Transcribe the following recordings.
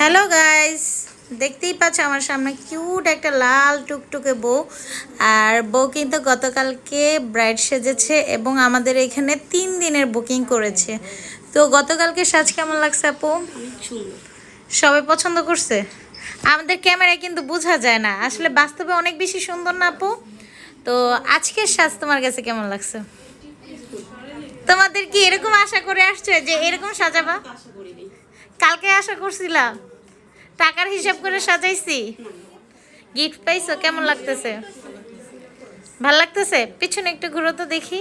Hello guys দেখতেই পাচ্ছ আমার সামনে কিউট একটা লাল টুকটুকে বউ। আর বউ কিন্তু গতকালকে ব্রাইড সেজেছে এবং আমাদের এখানে তিন দিনের বুকিং করেছে। তো গতকালকে সাজ কেমন লাগছে আপু? সবাই পছন্দ করছে? আমাদের ক্যামেরায় কিন্তু বোঝা যায় না। আসলে বাস্তবে অনেক বেশি সুন্দর না আপু? তো আজকের সাজ তোমার কাছে কেমন লাগছে? তোমাদের কি এরকম আশা করে আসছে যে এরকম সাজাবা? কালকে আশা করছিলাম। টাকার হিসাব করে সাজাইছি। গিফট পাইছো, কেমন লাগতেছে? ভালো লাগতেছে? পিছনে একটু ঘুরো তো দেখি।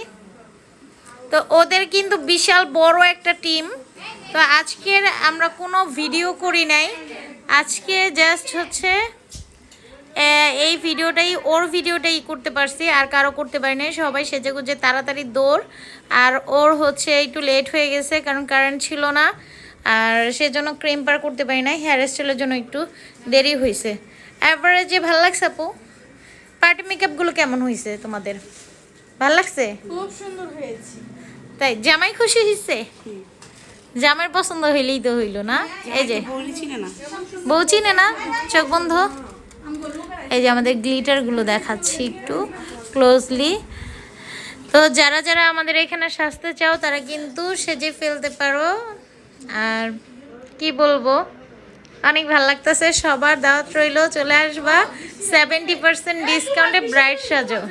তো ওদের কিন্তু বিশাল বড় একটা টিম তো আজকের আমরা কোনো ভিডিও করি নাই। আজকে জাস্ট হচ্ছে এই ভিডিওটাই ওর ভিডিওটাই করতে পারছি, আর কারও করতে পারি নাই। সবাই সেজে গুজে তাড়াতাড়ি দৌড়। আর ওর হচ্ছে একটু লেট হয়ে গেছে, কারণ কারেন্ট ছিল না। আর সেজন্য ক্রিম পার করতে পারি না হেয়ার স্টাইলের জন্য একটু দেরি হয়েছে অ্যাভারেজে ভালো লাগছে আপু? পার্টি মেকআপগুলো কেমন হয়েছে তোমাদের? ভালো লাগছে? খুব সুন্দর হয়েছে। তাই জামাই খুশি হয়েছে জামাইয়ের পছন্দ হইলেই তো হইল না? এই যে। বউ চিনে না? চোখ বন্ধ? এই যে আমাদের গ্লিটারগুলো দেখাচ্ছি একটু ক্লোজলি তো যারা যারা আমাদের এখানে সাজতে চাও তারা কিন্তু সেজে ফেলতে পারো। আর কি বলব? অনেক ভালো লাগতেছে। সবার দাওয়াত রইল। চলে আসবা। সেভেন্টি পার্সেন্ট ডিসকাউন্টে ব্রাইট সাজো।